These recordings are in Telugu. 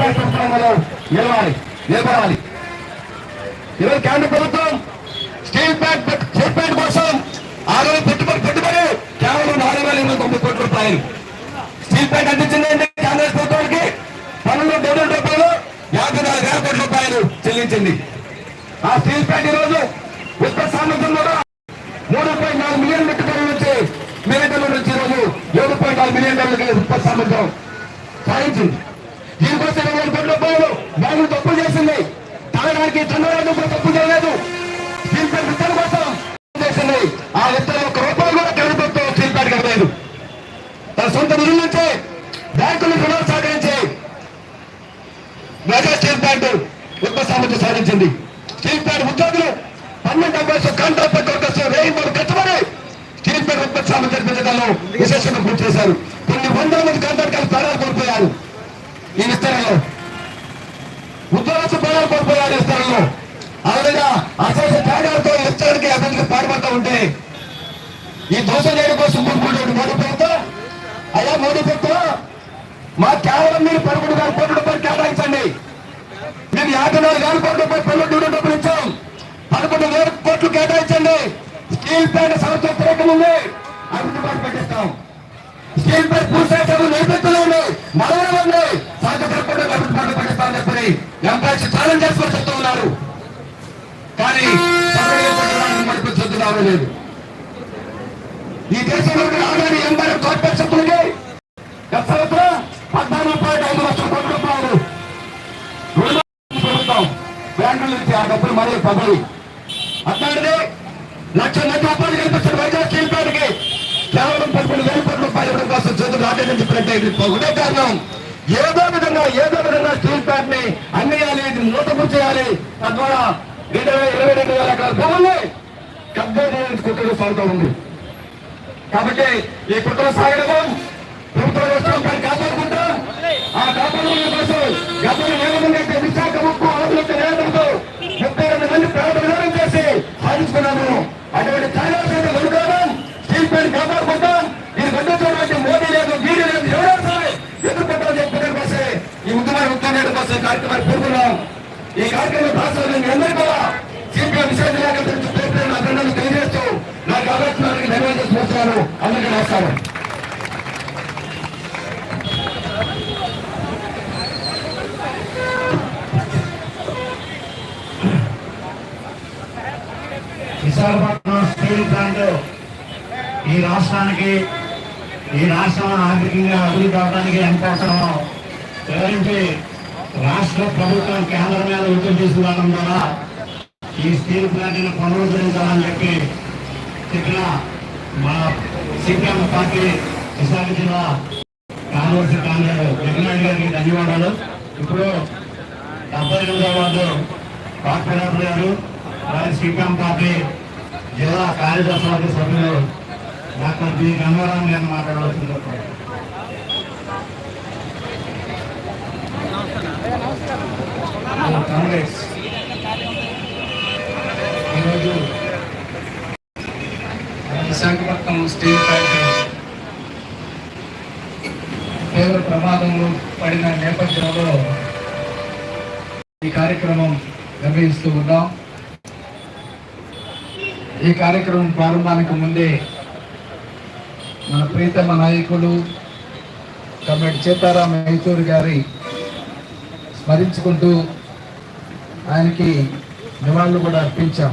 పరిశ్రమలో నిలవాలి నిలబడాలి. ఈరోజు కేంద్ర ప్రభుత్వం స్టీల్ ప్లాంట్ స్టీల్ ప్లాంట్ కోసం ఆ రోజు పెట్టుబడి పెట్టుబడి కేవలం నాలుగు వేల ఎనిమిది తొమ్మిది కోట్ల రూపాయలు. స్టీల్ ప్లాంట్ అందించిందండి కాంగ్రెస్ ప్రభుత్వానికి. పన్నెండు డజన్ రూపాయలు యాభై నాలుగు వేల కోట్ల రూపాయలు చెల్లించింది. ఆ స్టీల్ ప్లాంట్ ఈరోజు రోజు ఉత్పత్తి సామర్థ్యం కూడా మూడు పాయింట్ నాలుగు మిలియన్ మెట్టు టన్నుల నుంచి మిలియన్ టన్నుల నుంచి ఈరోజు ఏడు పాయింట్ నాలుగు మిలియన్ టన్నులకి ఉత్పత్తి సామర్థ్యం సాధించింది. దీనికోసం ఇరవై కోట్ల రూపాయలు బ్యాంకులు తప్పులు చేసింది తాగడానికి చంద్రబాబు కూడా తప్పు చేయలేదు స్టీల్ ప్లాంట్ కోసం చేసింది ఆ విత్తనం ఒక్క రూపాయలు కూడా కేంద్ర ప్రభుత్వం స్టీల్ ప్లాంట్ ఇవ్వలేదు తన సొంత నిధుల నుంచే బ్యాంకులు రుణాలు సేకరించి మెగా స్టీల్ ప్లాంట్ ఉత్పత్తి సామర్థ్యం సాధించింది. స్టీల్ ప్లాంట్ ఉద్యోగులు పన్నెండు అభ్యాసం కాంట్రాక్ట్ వర్కర్స్ వెయ్యి మూడు కష్టపడి స్టీల్ ప్లాంట్ ఉత్పత్తి సామర్థ్యం పెంచడంలో విశేషంగా పూర్తి చేశారు. కొన్ని వందల మంది కాంట్రాక్టర్లు ప్రాణాలు కోల్పోయారు. ఈ విస్తరణలో ఉద్యోగస్తు ప్రాణాలు కోల్పోయారు ఈ విస్తరణలో అలాగే అసలు త్యాగాలతో ఈ విస్తరణకి పాటుపడతా ఉంటే ఈ దోష చేయడం కోసం ముందుకుంటే మోడీ ప్రభుత్వం అయ్యా మోడీ ప్రభుత్వం మా కేవలం మీరు పదకొండు వేల కోట్ల రూపాయలు కేటాయించండి. మేము యాభై నాలుగు వేల కోట్ల రూపాయలు పల్లెటూరు డబ్బులు ఇచ్చాం. పదకొండు వేల కోట్లు కేటాయించండి. స్టీల్ ప్లాంట్ సంస్థ వ్యతిరేకం ఉంది. అభివృద్ధి పాటు పెట్టిస్తాం. స్టీల్ ప్లాంట్ పూర్తి నేపథ్యంలో మరో అభివృద్ధి పాటు పెట్టిస్తామని ఛాలెంజ్ చేసుకొని చెప్తూ ఉన్నారు. కానీ మడిపించొద్దు రావలేదు ఈ దేశంలో ఆదాని ఎనభై కార్పొరేట్ శక్తులకి పద్నాలుగు పాయింట్ ఐదు లక్షల కోట్ల రూపాయలు. ప్రభుత్వం బ్యాంకుల నుంచి ఆ డబ్బులు మరీ పదవి అట్లాంటిది లక్ష నెట్ రూపాయలు కనిపిస్తున్న వైజాగ్ స్టీల్ ప్లాంట్కి కేవలం పదకొండు వేల కోట్ల రూపాయలు ఇవ్వడం కోసం చేతులు రాజేంద్ర చెప్పినట్టే ఒకటే కారణం. ఏదో విధంగా ఏదో విధంగా స్టీల్ని అన్నేయాలి ఇది నూతపు చేయాలి. తద్వారా రెండు వేల ఇరవై రెండు వేల ఎకరాల భూముల్ని కబ్జా చేయడానికి కుట్రలు సాగుతూ ఉంది. కాబట్టి ఈ కుట్ర సాగడం ప్రభుత్వ రాష్ట్రం కాపాడుకుంటా ఆ కాపాడుకునే కోసం గతంలో ఏమంటే విశాఖ ముక్కు ఆలోచన నేతలతో ముప్పై రెండు మంది ప్రాణ విధానం చేసి సాధించుకున్నాము అటువంటి త్యాగాలు మనుకోవడం స్టీల్ ప్లాంట్ కాపాడుకుంటాం ఇది గడ్డటువంటి మోదీ లేదు గీడీ లేదు ఎవరైనా సరే ఎదుర్కొంటాం చెప్పడం కోసం ఈ ఉద్యమాన్ని ఉద్యమం కార్యక్రమాన్ని కోరుకున్నాం ఈ కార్యక్రమం రాష్ట్రంలో అందరూ కూడా సిపిఎం విశేష లేఖ పేరు అభినందనలు తెలియజేస్తూ నాకు ఆలోచనకి ధన్యవాదాలు చూస్తున్నాను అందరికీ నమస్కారం. విశాఖపట్నం స్టీల్ ప్లాంట్ ఈ రాష్ట్రానికి ఈ రాష్ట్రం ఆర్థికంగా అభివృద్ధి అవడానికి ఎంత అవసరమో వివరించి రాష్ట్ర ప్రభుత్వం కేంద్రం మీద ఒత్తిడి తీసుకురావడం ద్వారా ఈ స్టీల్ ప్లాంట్ని పునరుద్ధరించాలని చెప్పి చెప్పిన మా సిపిఎం పార్టీ విశాఖ జిల్లా కాంగ్రెస్ కాంగ్రెస్ జగన్మోహన్ గారికి ధన్యవాదాలు. ఇప్పుడు డెబ్బై ఎనిమిదవ వార్డు కార్పొరేటర్ గారు వారి సిపిఎం పార్టీ జిల్లా కార్యదర్శి సభ్యులు డాక్టర్ బి గంగారాం గారిని మాట్లాడవలసింది కాంగ్రెస్ ఈరోజు విశాఖపట్నం స్టీల్ ఫ్యాక్టరీ తీవ్ర ప్రమాదంలో పడిన నేపథ్యంలో ఈ కార్యక్రమం నిర్వహిస్తూ ఉన్నాం. ఈ కార్యక్రమం ప్రారంభానికి ముందే మన ప్రీతమ నాయకులు కమ్మటి సీతారాం యేచూరి గారి స్మరించుకుంటూ ఆయనకి నివాళులు కూడా అర్పించాం.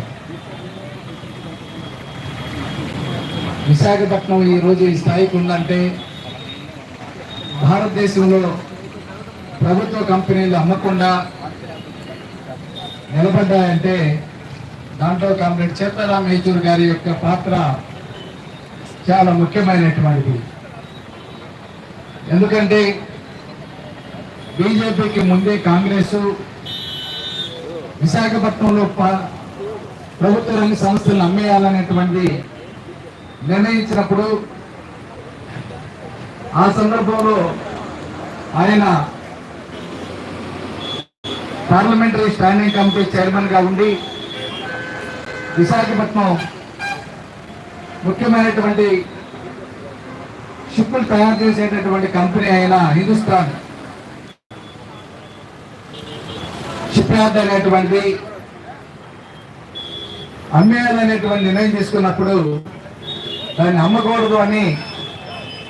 విశాఖపట్నం ఈ రోజు ఈ స్థాయికి ఉందంటే భారతదేశంలో ప్రభుత్వ కంపెనీలు అమ్మకుండా నిలబడ్డాయంటే దాంట్లో కామ్రేడ్ చేతారాం యేచూరి గారి యొక్క పాత్ర చాలా ముఖ్యమైనటువంటిది. ఎందుకంటే బీజేపీకి ముందే కాంగ్రెస్ విశాఖపట్నంలో ప- ప్రభుత్వ రంగ సంస్థలను అమ్మేయాలనేటువంటి నిర్ణయించినప్పుడు ఆ సందర్భంలో ఆయన పార్లమెంటరీ స్టాండింగ్ కమిటీ చైర్మన్గా ఉండి విశాఖపట్నం ముఖ్యమైనటువంటి షిప్పులు తయారు చేసేటటువంటి కంపెనీ అయిన హిందుస్థాన్ షిప్యార్డ్ అనేటువంటి అమ్మేయాలనేటువంటి నిర్ణయం తీసుకున్నప్పుడు దాన్ని అమ్మకూడదు అని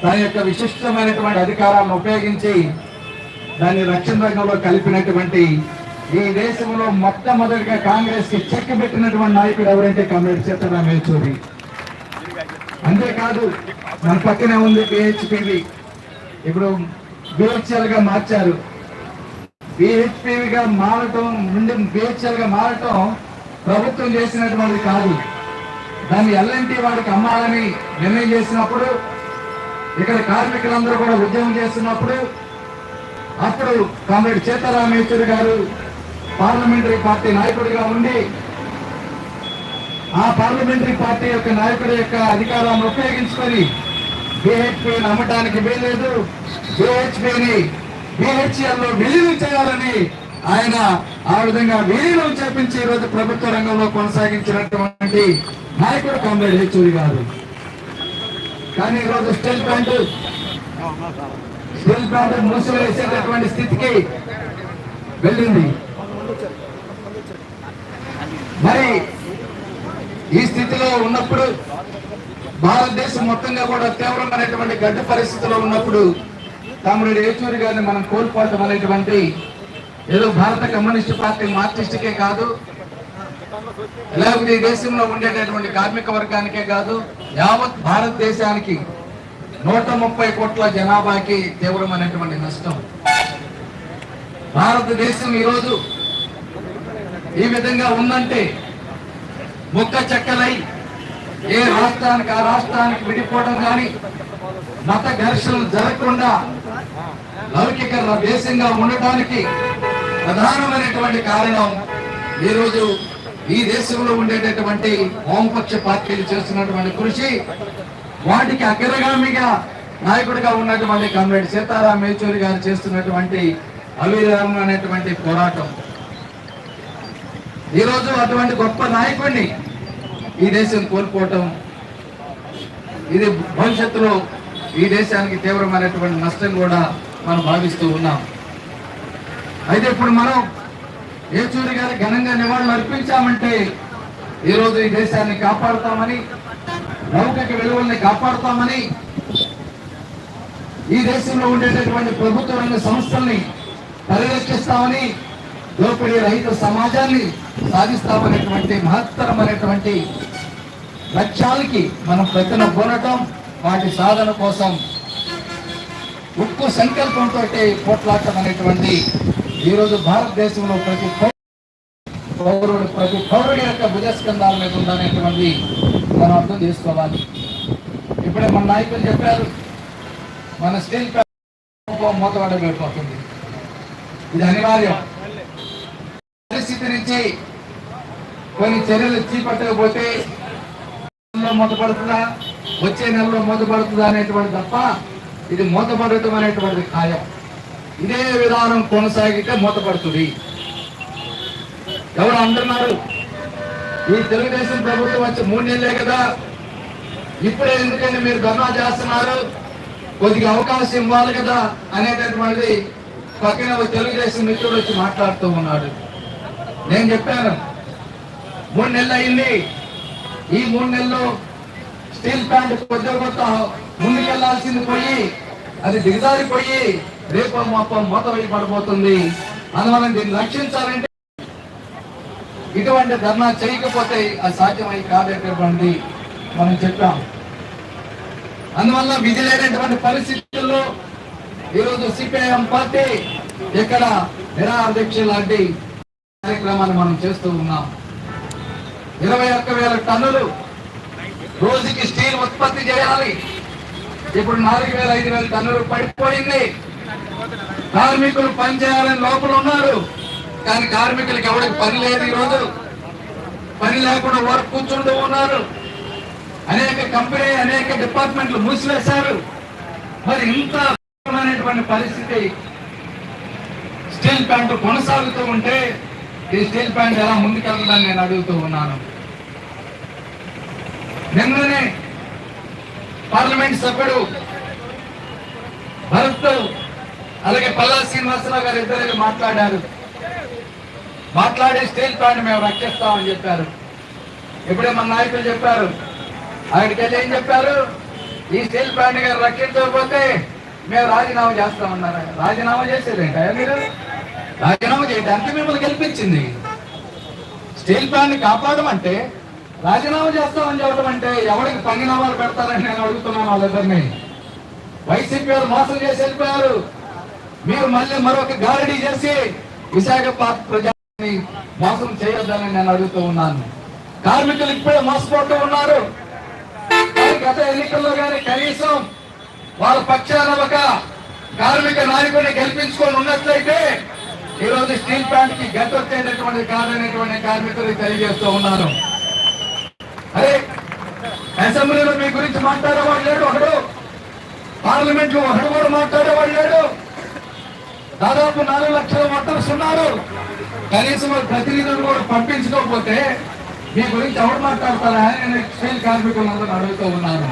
దాని యొక్క విశిష్టమైనటువంటి అధికారాన్ని ఉపయోగించి దాన్ని రక్షణ రంగంలో కలిపినటువంటి ఈ దేశంలో మొట్టమొదటిగా కాంగ్రెస్కి చెక్ పెట్టినటువంటి నాయకుడు ఎవరంటే కమ్రేడ్ సీతారాం యేచూరి అంతేకాదు మన పక్కనే ఉంది పిహెచ్పివి ఇప్పుడు బిహెచ్ఎల్గా మార్చారు. బిహెచ్పివి మారటం నుండి బిహెచ్ఎల్గా మారటం ప్రభుత్వం చేసినటువంటిది కాదు. దాన్ని ఎల్ఎన్టీ వాడికి అమ్మాలని నిర్ణయం చేసినప్పుడు ఇక్కడ కార్మికులందరూ కూడా ఉద్యమం చేస్తున్నప్పుడు అప్పుడు కామ్రేడ్ సీతారాం యేచూరి గారు పార్లమెంటరీ పార్టీ నాయకుడిగా ఉండి ఆ పార్లమెంటరీ పార్టీ యొక్క నాయకుడి యొక్క అధికారాన్ని ఉపయోగించుకొని బిహెచ్పిని అమ్మటానికి వీల్లేదు. బిహెచ్పిని బిహెచ్ఎల్లో విలీనం చేయాలని ఆయన ఆ విధంగా విలీనం చేపించి ఈ రోజు ప్రభుత్వ రంగంలో కొనసాగించినటువంటి నాయకుడు కామ్రేడ్ హెచ్చూరి గారు. కానీ ఈ రోజు స్టీల్ ప్లాంట్ స్టీల్ ప్లాంట్ మూసివేసేటటువంటి స్థితికి వెళ్ళింది. మరి ఈ స్థితిలో ఉన్నప్పుడు భారతదేశం మొత్తంగా కూడా తీవ్రమైనటువంటి గడ్డ పరిస్థితిలో ఉన్నప్పుడు తమ్ముడు ఏచూరి గారిని మనం కోల్పోవటం అనేటువంటి ఏదో భారత కమ్యూనిస్ట్ పార్టీ మార్క్సిస్ట్కే కాదు లేకపోతే ఈ దేశంలో ఉండేటటువంటి కార్మిక వర్గానికే కాదు యావత్ భారతదేశానికి నూట ముప్పై కోట్ల జనాభాకి తీవ్రమైనటువంటి నష్టం. భారతదేశం ఈరోజు ఈ విధంగా ఉందంటే ముక్క చెక్కలై ఏ రాష్ట్రానికి ఆ రాష్ట్రానికి విడిపోవడం కానీ మత ఘర్షణలు జరగకుండా లౌకిక దేశంగా ఉండటానికి ప్రధానమైనటువంటి కారణం ఈరోజు ఈ దేశంలో ఉండేటటువంటి వామపక్ష పార్టీలు చేస్తున్నటువంటి కృషి వాటికి అగ్రగామిగా నాయకుడిగా ఉన్నటువంటి కమ్రేడ్ సీతారాం యేచూరి గారు చేస్తున్నటువంటి అవిరామమైనటువంటి పోరాటం. ఈరోజు అటువంటి గొప్ప నాయకుడిని ఈ దేశం కోల్పోవటం ఇది భవిష్యత్తులో ఈ దేశానికి తీవ్రమైనటువంటి నష్టం కూడా మనం భావిస్తూ ఉన్నాం. అయితే ఇప్పుడు మనం ఏచూరి గారి ఘనంగా నివాళులు అర్పించామంటే ఈరోజు ఈ దేశాన్ని కాపాడుతామని లౌకిక విలువల్ని కాపాడుతామని ఈ దేశంలో ఉండేటటువంటి ప్రభుత్వ రంగ సంస్థల్ని పరిరక్షిస్తామని దోపిడీ రహిత సమాజాన్ని సాధిస్తామనేటువంటి మహత్తరమైనటువంటి లక్ష్యాలకి మనం ప్రతిన కొనటం వాటి సాధన కోసం ఉక్కు సంకల్పంతో పోట్లాడటం అనేటువంటి ఈరోజు భారతదేశంలో ప్రతి పౌరుడు ప్రతి పౌరుడి యొక్క భుజస్కంధాల మీద ఉందనేటువంటి మనం అర్థం చేసుకోవాలి. ఇప్పుడే మన నాయకులు చెప్పారు మన స్టీల్ మూతవాడ వెళ్ళిపోతుంది ఇది అనివార్యం. పరిస్థితి నుంచి కొన్ని చర్యలు చేపట్టకపోతే నెలలో మూతపడుతుందా? వచ్చే నెలలో మూతపడుతుందా అనేటువంటి తప్ప ఇది మూతపడటం అనేటువంటిది ఖాయం. ఇదే విధానం కొనసాగితే మూతపడుతుంది. ఎవరు అంటున్నారు ఈ తెలుగుదేశం ప్రభుత్వం వచ్చి మూడు నెలలే కదా. ఇప్పుడే ఎందుకంటే మీరు ధర్నా చేస్తున్నారు? కొద్దిగా అవకాశం ఇవ్వాలి కదా అనేటటువంటిది పక్కన ఒక తెలుగుదేశం మిత్రుడు వచ్చి మాట్లాడుతూ ఉన్నాడు. నేను చెప్పాను మూడు నెలలు అయింది. ఈ మూడు నెలలు స్టీల్ ప్లాంట్ కొద్దిగా కొత్త ముందుకెళ్ళాల్సింది పోయి అది దిగజారిపోయి రేపు మొత్తం మూత పడిపోతుంది అందువల్ల దీన్ని రక్షించాలంటే ఇటువంటి ధర్నా చేయకపోతే అది సాధ్యమై కాదేటటువంటి మనం చెప్పాం. అందువల్ల విధి లేనటువంటి పరిస్థితుల్లో ఈరోజు సిపిఐఎం పార్టీ ఇక్కడ నిరాధ్యక్ష లాంటి కార్యక్రమాన్ని మనం చేస్తూ ఉన్నాం. ఇరవై ఒక్క వేల టన్నులు రోజుకి స్టీల్ ఉత్పత్తి చేయాలి. ఇప్పుడు నాలుగు వేల ఐదు వేల టన్నులు పడిపోయింది. కార్మికులు పని చేయాలని లోపల ఉన్నారు. కానీ కార్మికులకి ఎవరికి పని లేదు ఈరోజు. పని లేకుండా వర్క్ కూర్చుంటూ ఉన్నారు. అనేక కంపెనీ అనేక డిపార్ట్మెంట్లు మూసివేశారు. మరి ఇంత అనేటువంటి పరిస్థితి స్టీల్ ప్లాంట్ కొనసాగుతూ ఉంటే ఈ స్టీల్ ప్లాంట్ ఎలా ముందుకెళ్తుందని నేను అడుగుతూ ఉన్నాను. నిన్ననే పార్లమెంట్ సభ్యుడు భరత్ అలాగే పల్లా శ్రీనివాసరావు గారు ఇద్దరు మాట్లాడారు. మాట్లాడి స్టీల్ ప్లాంట్ మేము రక్షిస్తామని చెప్పారు. ఇప్పుడే మన నాయకులు చెప్పారు. అక్కడికి వెళ్ళి ఏం చెప్పారు? ఈ స్టీల్ ప్లాంట్ గారు రక్షించకపోతే మేము రాజీనామా చేస్తామన్నారు రాజీనామా చేసేదేంటా మీరు? రాజీనామా చేయడానికి మిమ్మల్ని గెలిపించింది. స్టీల్ ప్లాంట్ కాపాడమంటే రాజీనామా చేస్తామని చెప్పడం అంటే ఎవరికి పంగినామాలు పెడతారని నేను అడుగుతున్నాను వాళ్ళిద్దరిని వైసీపీ వారు మోసం చేసి వెళ్ళిపోయారు. మీరు మళ్ళీ మరొక గారడీ చేసి విశాఖపట్నం ప్రజాని మోసం చేయొద్దని నేను అడుగుతూ ఉన్నాను. కార్మికులు ఇప్పుడే మోసపోతూ ఉన్నారు. గత ఎన్నికల్లో కానీ కనీసం వాళ్ళ పక్షాన ఒక కార్మిక నాయకుడిని గెలిపించుకొని ఉన్నట్లయితే ఈ రోజు స్టీల్ ప్లాంట్కి గత వచ్చేటటువంటి కాదనేటువంటి కార్మికులు తెలియజేస్తూ ఉన్నాను అరే అసెంబ్లీలో మీ గురించి మాట్లాడేవాడు లేడు ఒకడు. పార్లమెంట్లో ఒకడు కూడా మాట్లాడేవాడు లేడు. దాదాపు నాలుగు లక్షల ఓటర్స్ ఉన్నారు కనీసం ప్రతినిధులు కూడా పంపించకపోతే మీ గురించి ఎవరు మాట్లాడతారా? నేను స్టీల్ కార్మికులందరూ అడుగుతూ ఉన్నాను.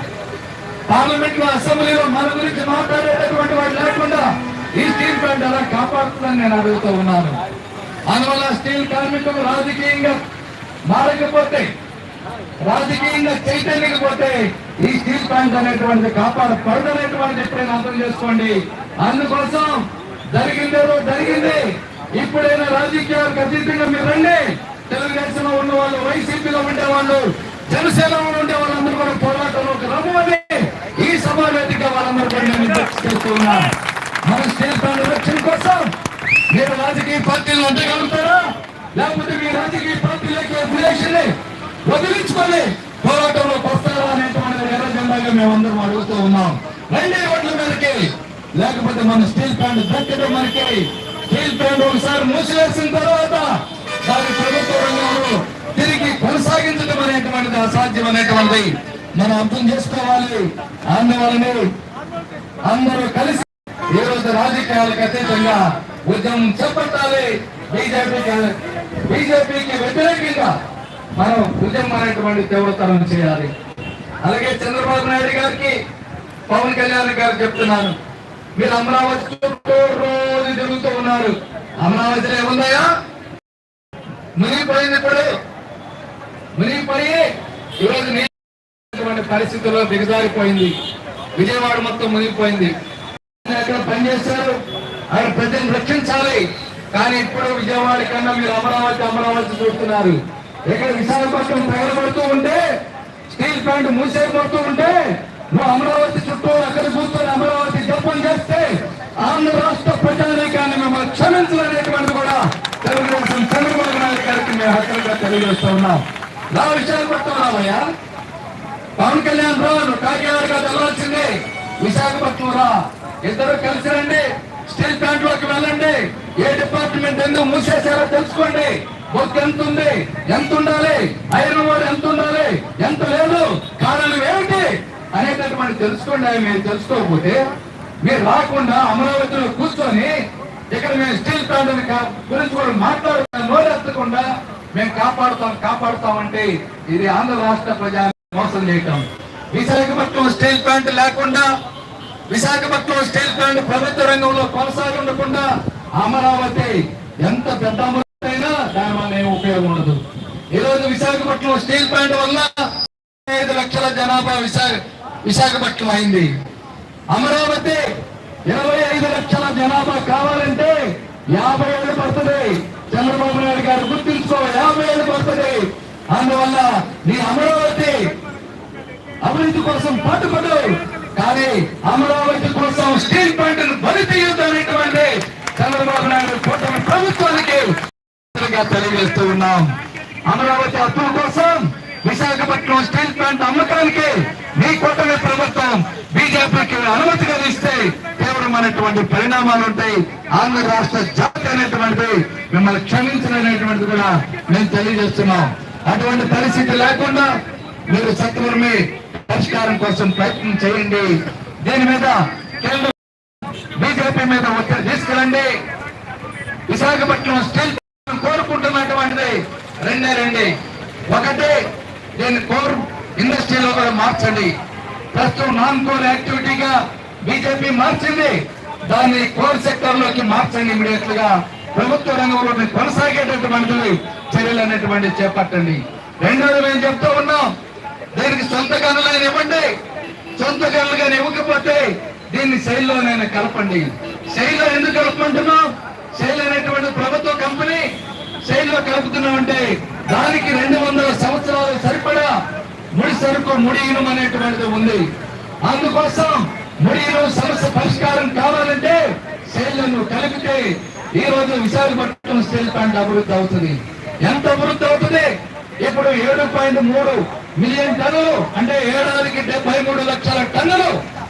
పార్లమెంట్లో అసెంబ్లీలో మన గురించి మాట్లాడేటటువంటి వాడు లేకుండా ఈ స్టీల్ ప్లాంట్ ఎలా కాపాడుతుందని నేను అడుగుతూ ఉన్నాను. అందువల్ల స్టీల్ కార్మికులు రాజకీయంగా మారకపోతే రాజకీయంగా చైతన్యకపోతే ఈ స్టీల్ ప్లాంట్ అనేటువంటి కాపాడపడదు ఎప్పుడైనా అర్థం చేసుకోండి. అందుకోసం జరిగిందేదో జరిగింది. ఇప్పుడైనా రాజకీయాలకు అతీతంగా మీరు రండి. తెలుగుదేశంలో ఉన్న వాళ్ళు వైసీపీలో ఉండే వాళ్ళు జనసేనలో ఉండే వాళ్ళందరూ కూడా పోరాటంలోకి రమ్మని ఈ సభా వేదిక వాళ్ళందరూ కూడా నేను మన స్టేట్ రక్షణ కోసం మీరు రాజకీయ పార్టీలు అంటగలుగుతారా? లేకపోతే మీ రాజకీయ పార్టీలకి అఫిలియేషన్ వదిలించుకొని పోరాటంలో వస్తారా అనేటువంటి ఎర్ర జెండాగా మేమందరం అడుగుతూ ఉన్నాం. రైల్వే ఓట్ల మీదకి లేకపోతే మన స్టీల్ ప్లాంట్ దక్కడం మనకి. స్టీల్ ప్లాంట్ ఒకసారి మూసివేసిన తర్వాత దాని ప్రభుత్వ రంగంలో తిరిగి కొనసాగించడం అనేటువంటిది అసాధ్యం అనేటువంటిది మనం అర్థం చేసుకోవాలి. అందువలనే అందరూ కలిసి ఈ రోజు రాజకీయాలకు అతీతంగా ఉద్యమం చేపట్టాలి. బీజేపీకి బీజేపీకి వ్యతిరేకంగా మనం ఉద్యమం అనేటువంటి తీవ్రతరం చేయాలి. అలాగే చంద్రబాబు నాయుడు గారికి పవన్ కళ్యాణ్ గారు చెప్తున్నాను. మీరు అమరావతి రోజు తిరుగుతూ ఉన్నారు. అమరావతిలో ఏమున్నాయా మునిగిపోయింది ఇప్పుడు. మునిగిపోయి ఈరోజు నీళ్ళటువంటి పరిస్థితుల్లో దిగజారిపోయింది. విజయవాడ మొత్తం మునిగిపోయింది. అక్కడ పనిచేస్తారు ఆయన ప్రజలను రక్షించాలి. కానీ ఇప్పుడు విజయవాడ కన్నా మీరు అమరావతి అమరావతి చూస్తున్నారు. ఇక్కడ విశాఖపట్నం తగలబడుతూ ఉంటే స్టీల్ ప్లాంట్ మూసేయబడుతూ ఉంటే నువ్వు అమరావతి చుట్టూ అక్కడ కూర్చొని అమరావతి జపం చేస్తే ఆంధ్ర రాష్ట్ర ప్రజానీకాన్ని మిమ్మల్ని క్షమించాలనేటువంటి కూడా తెలుగుదేశం చంద్రబాబు నాయుడు గారికి మేము హక్కులుగా తెలియజేస్తూ ఉన్నాం. రా విశాఖపట్నం రావయ్యా. పవన్ కళ్యాణ్ రావు కాకినాడగా వెళ్ళాల్సిందే విశాఖపట్నం రా. ఇద్దరు కలిసి రండి. స్టీల్ ప్లాంట్లోకి వెళ్ళండి. ఏ డిపార్ట్మెంట్ ఎందుకు మూసేశారో తెలుసుకోండి. బొక్ ఎంత ఉంది? ఎంత ఉండాలి? ఐరన్ వాడు ఎంత ఉండాలి? ఎంత లేదు? కారణం ఏమిటి? అనేటటువంటి తెలుసుకోండి అవి మీరు తెలుసుకోకపోతే మీరు రాకుండా అమరావతిలో కూర్చొని ఇక్కడ మేము స్టీల్ ప్లాంట్ గురించి కూడా మాట్లాడుతాం నోరెత్తకుండా మేము కాపాడుతాం కాపాడుతామంటే ఇది ఆంధ్ర రాష్ట్ర ప్రజా మోసం చేయటం. విశాఖపట్నం స్టీల్ ప్లాంట్ లేకుండా విశాఖపట్నం స్టీల్ ప్లాంట్ ప్రభుత్వ రంగంలో కొనసాగకుండా అమరావతి ఎంత పెద్ద దాని వల్ల ఏం ఉపయోగం ఉండదు. ఈ రోజు విశాఖపట్నం స్టీల్ ప్లాంట్ వల్ల ఐదు లక్షల జనాభా విశాఖ విశాఖపట్నం అయింది. అమరావతి ఇరవై ఐదు లక్షల జనాభా కావాలంటే యాభై ఏళ్ళు పడుతుంది. చంద్రబాబు నాయుడు గారు గుర్తుంచుకో యాభై ఏళ్ళు పడుతుంది. అందువల్ల నీ అమరావతి అభివృద్ధి కోసం పాటుపడు. కానీ అమరావతి కోసం స్టీల్ ప్లాంట్ బలి తీయొద్దు అనేటువంటి చంద్రబాబు నాయుడు కూటమి ప్రభుత్వానికి గా తెలియజేస్తూ ఉన్నాం. అమరావతి అప్పుల కోసం విశాఖపట్నం స్టీల్ ప్లాంట్ అమ్మకానికి మీ కూటమి ప్రభుత్వం బీజేపీకి అనుమతి కలిగిస్తే తీవ్రమైనటువంటి పరిణామాలు ఉంటాయి. ఆంధ్ర రాష్ట్ర జాతి అనేటువంటిది మిమ్మల్ని క్షమించలేనటువంటిది కూడా మేము తెలియజేస్తున్నాం. అటువంటి పరిస్థితి లేకుండా మీరు సత్వరమే పరిష్కారం కోసం ప్రయత్నం చేయండి. దీని మీద కేంద్ర బీజేపీ మీద ఒత్తిడి తీసుకురండి విశాఖపట్నం స్టీల్ కోరుకుంటున్నటువంటిది. రెండే రెండే. ఒకటి దీన్ని కోర్ ఇండస్ట్రీలో కూడా మార్చండి. ప్రస్తుతం నాన్ కోర్ యాక్టివిటీగా బీజేపీ మార్చింది. దాన్ని కోర్ సెక్టర్లోకి మార్చండి ఇమీడియట్గా ప్రభుత్వ రంగంలో కొనసాగేటటువంటి చర్యలు అనేటువంటి చేపట్టండి. రెండోది మేము చెప్తూ ఉన్నాం దీనికి సొంత గనులైన ఇవ్వండి. సొంత గనులుగా ఇవ్వకపోతే దీన్ని శైలిలోనైనా కలపండి. శైలిలో ఎందుకు కలుపుకుంటున్నాం? శైలి అనేటువంటి ప్రభుత్వ కంపెనీ శైలిలో కలుపుతున్నాం అంటే దానికి రెండు వందల సంవత్సరాలు సరిపడా ముడి సరుకు ముడి ఇనుం అనేటువంటిది ఉంది. అందుకోసం ముడి ఇనుం సమస్య పరిష్కారం కావాలంటే శైలను కలిపితే ఈ రోజు విశాఖపట్నం స్టీల్ ప్లాంట్ అభివృద్ధి అవుతుంది. ఎంత అభివృద్ధి అవుతుంది? ఇప్పుడు ఏడు పాయింట్ మూడు మిలియన్ టన్నులు అంటే ఏడాదికి డెబ్బై మూడు లక్షల టన్నులు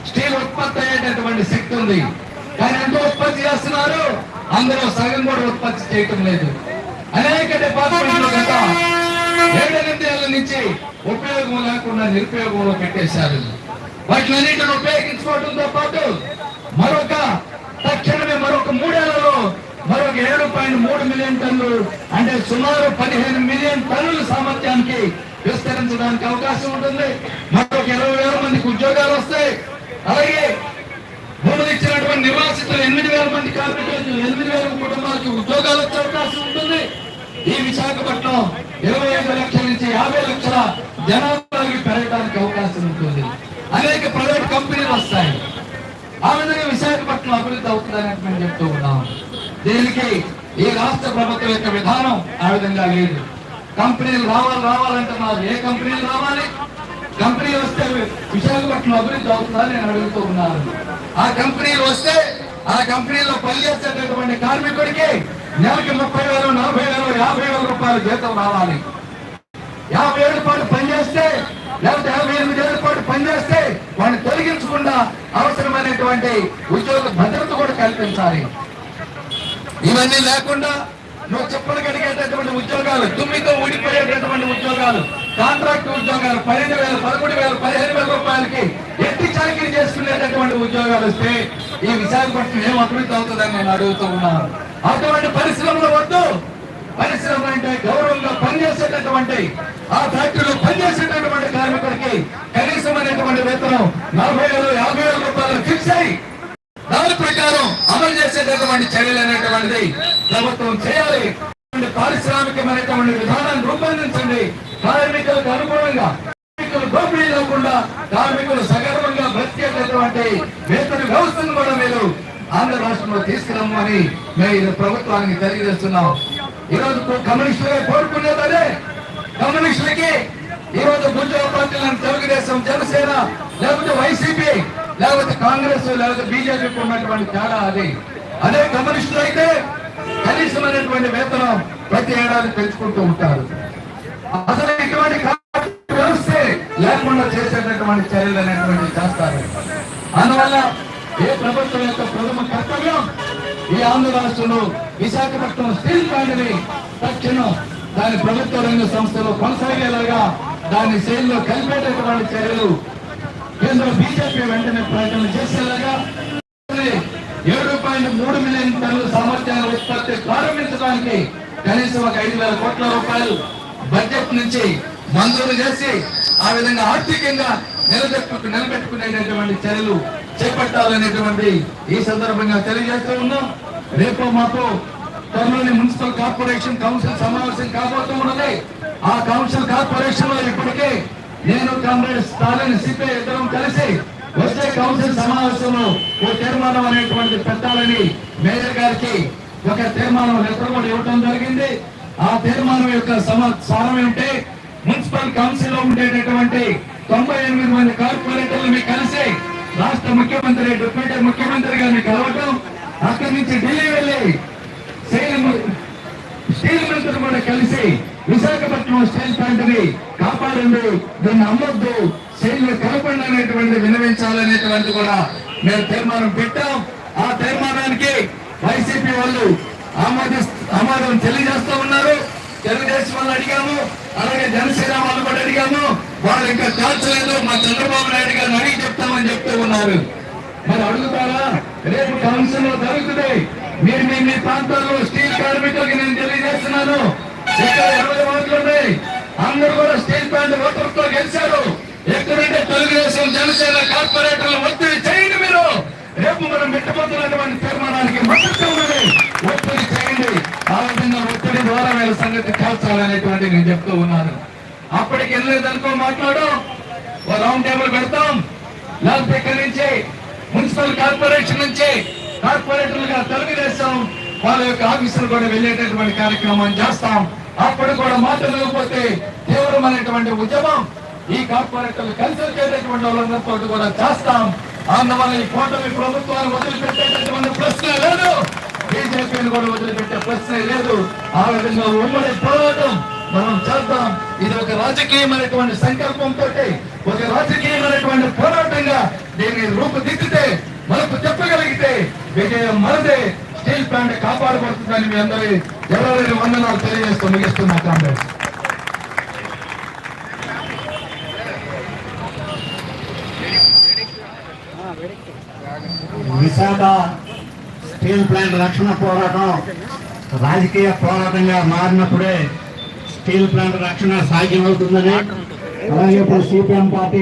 స్టీల్ ఉత్పత్తి అయ్యేటటువంటి శక్తి ఉంది. కానీ ఎంత ఉత్పత్తి చేస్తున్నారు. అందులో సగం కూడా ఉత్పత్తి చేయటం లేదు. అనేక డిపార్ట్మెంట్లు గత నుంచి ఉపయోగం లేకుండా నిరుపయోగంలో పెట్టేశారు. వాటిలన్నింటిని ఉపయోగించుకోవడంతో పాటు మరొక తక్షణమే మరొక మూడేళ్ళలో మరొక ఏడు పాయింట్ మూడు మిలియన్ టన్నులు అంటే సుమారు పదిహేను మిలియన్ టన్నుల సామర్థ్యానికి విస్తరించడానికి అవకాశం ఉంటుంది. మరొక ఇరవై వేల మందికి ఉద్యోగాలు వస్తాయి. అలాగే భూములు నివాసితులు ఎనిమిది వేల మంది కార్మికులకు ఎనిమిది వేల కుటుంబాలకు ఉద్యోగాలు వచ్చే అవకాశం ఉంటుంది. ఈ విశాఖపట్నం ఇరవై ఐదు లక్షల నుంచి యాభై లక్షల జనాభాకి పెరగడానికి అవకాశం ఉంటుంది. అనేక ప్రైవేట్ కంపెనీలు వస్తాయి. ఆ విధంగా విశాఖపట్నం అభివృద్ధి అవుతుందని మేము చెప్తూ ఉన్నాం. దీనికి ఈ రాష్ట్ర ప్రభుత్వం యొక్క విధానం ఆ విధంగా లేదు. కంపెనీలు రావాలి రావాలంటున్నారు. ఏ కంపెనీలు రావాలి? కంపెనీ వస్తే విశాఖపట్నం అభివృద్ధి అవుతుందని నేను అడుగుతూ ఉన్నాను. ఆ కంపెనీలు వస్తే ఆ కంపెనీలో పనిచేసేటటువంటి కార్మికుడికి నెలకి ముప్పై వేలు నలభై వేలు యాభై వేల రూపాయలు జీతం రావాలి. యాభై ఏళ్ళ పాటు పనిచేస్తే లేకపోతే యాభై ఎనిమిది ఏళ్ళ పాటు పనిచేస్తే వాడిని తొలగించకుండా అవసరమైనటువంటి ఉద్యోగ భద్రత కూడా కల్పించాలి. ఇవన్నీ లేకుండా నువ్వు చెప్పగలిగేటటువంటి ఉద్యోగాలు తుమ్మితో ఊడిపోయేటటువంటి ఉద్యోగాలు కాంట్రాక్ట్ ఉద్యోగాలు పన్నెండు వేల పదకొండు వేల పదిహేను వేల రూపాయలకి ఎట్టి చాకరీ చేసుకునేటటువంటి ఉద్యోగాలు వస్తే ఈ విశాఖపట్నం ఏం అభివృద్ధి అవుతుందని నేను అడుగుతూ ఉన్నాను. అటువంటి పరిశ్రమలు వద్దు. పరిశ్రమ అంటే గౌరవంగా పనిచేసేటటువంటి ఆ ఫ్యాక్టరీలో పనిచేసేటటువంటి కార్మికుడికి కనీసమైనటువంటి వేతనం నలభై వేలు యాభై వేల రూపాయలు ఫిక్స్ అయ్యి దాని ప్రకారం అమలు చేసేటటువంటి చర్యలు అనేటువంటిది ప్రభుత్వం చేయాలి. పారిశ్రామికమైనటువంటి విధానాన్ని రూపొందించండి. కార్మికులకు అనుగుణంగా కార్మికులు దోపిడీ లేకుండా కార్మికులు సగర్వంగా బ్రతికేటటువంటి వేతన వ్యవస్థను కూడా మీరు ఆంధ్ర రాష్ట్రంలో తీసుకురమ్మని మేము ఇది ప్రభుత్వానికి తెలియజేస్తున్నాం. ఈ రోజు కమ్యూనిస్టులే కోరుకునేది అదే. కమ్యూనిస్టులకి ఈ రోజు పార్టీలను తెలుగుదేశం జనసేన లేకపోతే వైసీపీ లేకపోతే కాంగ్రెస్ లేకపోతే బీజేపీకి ఉన్నటువంటి తేడా అది. అదే కమ్యూనిస్టులు అయితే కనీసమైనటువంటి వేతనం ప్రతి ఏడాది పెంచుకుంటూ ఉంటారు. అసలు ఇటువంటి వ్యవస్థే లేకుండా చేసేటటువంటి చర్యలు అనేటువంటి చేస్తారు. అందువల్ల ఏ ప్రభుత్వం యొక్క ప్రథమ కర్తవ్యం ఈ ఆంధ్ర రాష్ట్రంలో విశాఖపట్నం స్టీల్ ప్లాంట్ని తక్షణం దాని ప్రభుత్వ రంగ సంస్థలో కొనసాగేలాగా దాని శైలిలో కలిపేటటువంటి చర్యలు కేంద్ర బీజేపీ వెంటనే ప్రకటన చేసేలాగా ఏడు పాయింట్ మూడు మిలియన్ టన్నుల సామర్థ్యాల ఉత్పత్తి ప్రారంభించడానికి కనీసం ఒక ఐదు వేల కోట్ల రూపాయలు బడ్జెట్ నుంచి మంజూరు చేసి ఆ విధంగా ఆర్థికంగా నిలబెట్టుకు నిలబెట్టుకునేటటువంటి చర్యలు చేపట్టాలనేటువంటి ఈ సందర్భంగా తెలియజేస్తూ ఉన్నాం. రేపు మాకు త్వరలోని మున్సిపల్ కార్పొరేషన్ కౌన్సిల్ సమావేశం కాబోతూ ఉన్నది. ఆ కౌన్సిల్ కార్పొరేషన్లో ఇప్పటికే నేను కామ్రేడ్ స్టాలిన్ సిపే ఇద్దరం కలిసి వచ్చే కౌన్సిల్ సమావేశంలో ఓ తీర్మానం అనేటువంటి పెట్టాలని మేయర్ గారికి ఒక తీర్మానం లెటర్ కూడా ఇవ్వడం జరిగింది. ఆ తీర్మానం యొక్క సమ సారం మున్సిపల్ కౌన్సిల్లో ఉండేటటువంటి తొంభై ఎనిమిది మంది కార్పొరేటర్లు మీకు కలిసి రాష్ట్ర ముఖ్యమంత్రి డిప్యూటీ ముఖ్యమంత్రి గారిని కలవటం అక్కడి నుంచి ఢిల్లీ వెళ్ళి స్టీల్ మంత్రి కూడా కలిసి విశాఖపట్నం స్టీల్ ప్లాంట్ని కాపాడండి దీన్ని అమ్మొద్దు. స్టీల్ కలపండి అనేటువంటి వినవించాలనేటువంటి కూడా మేము తీర్మానం పెట్టాం. ఆ తీర్మానానికి వైసీపీ వాళ్ళు ఆమోది ఆమోదం తెలియజేస్తూ ఉన్నారు. తెలుగుదేశం వాళ్ళు అడిగాము. అలాగే జనసేన వాళ్ళు కూడా అడిగాము. వాళ్ళు ఇంకా కాల్చలేదు. మా చంద్రబాబు నాయుడు గారిని అడిగి చెప్తామని చెప్తూ ఉన్నారు. మరి అడుగుతారా? రేపు కౌన్సిల్లో జరుగుతుంది మీరు మీ మీ ప్రాంతాల్లో స్టీల్ కార్మికులకి నేను తెలియజేస్తున్నాను. ఇక్కడ ఇరవై ఓట్లు ఉన్నాయి. అందరూ కూడా స్టీల్ ప్లాంట్ ఓటర్తో గెలిచారు ఎక్కడంటే తెలుగుదేశం జనసేన కార్పొరేటర్లు ఒత్తిడి చేయండి తీర్మానానికి మద్దతు ఉన్నది. ఒత్తిడి చేయండి. ఆ విధంగా ఒత్తిడి ద్వారా వీళ్ళ సంగతి కాల్చాలనేటువంటి నేను చెప్తూ ఉన్నాను. అప్పటికి వెళ్ళలేదనుకో మాట్లాడు. ఓ రౌండ్ టేబుల్ పెడతాం. లేకపోతే ఇక్కడి నుంచి మున్సిపల్ కార్పొరేషన్ నుంచి కార్పొరేటర్లుగా తెలుగుదేశం వాళ్ళ యొక్క ఆఫీసులు కూడా వెళ్ళేటటువంటి కార్యక్రమాన్ని చేస్తాం. అప్పుడు కూడా మాట లేకపోతే తీవ్రమైనటువంటి ఉద్యమం ఈ కార్పొరేటర్లు కలిసి వచ్చేటటువంటి వాళ్ళందరితో కూడా చేస్తాం. అందువల్ల ఈ కూటమి ప్రభుత్వాన్ని వదిలిపెట్టేటటువంటి ప్రశ్న లేదు. బీజేపీని కూడా వదిలిపెట్టే ప్రశ్నే లేదు. ఆ విధంగా ఉమ్మడి పోరాటం మనం చేద్దాం. ఇది ఒక రాజకీయమైనటువంటి సంకల్పంతో ఒక రాజకీయమైనటువంటి పోరాటంగా దీన్ని రూపుదిద్దితే మనకు చెప్పగలిగితే విజయం మనదే స్టీల్ ప్లాంట్ కాపాడబడుతుందని మీ అందరి ఎవరైనా వందనాలు తెలియజేస్తూ ముగిస్తున్నా కాంగ్రెస్. విశాఖ స్టీల్ ప్లాంట్ రక్షణ పోరాటం రాజకీయ పోరాటంగా మారినప్పుడే స్టీల్ ప్లాంట్ రక్షణ సాధ్యమవుతుందని అలాగే ఇప్పుడు సిపిఎం పార్టీ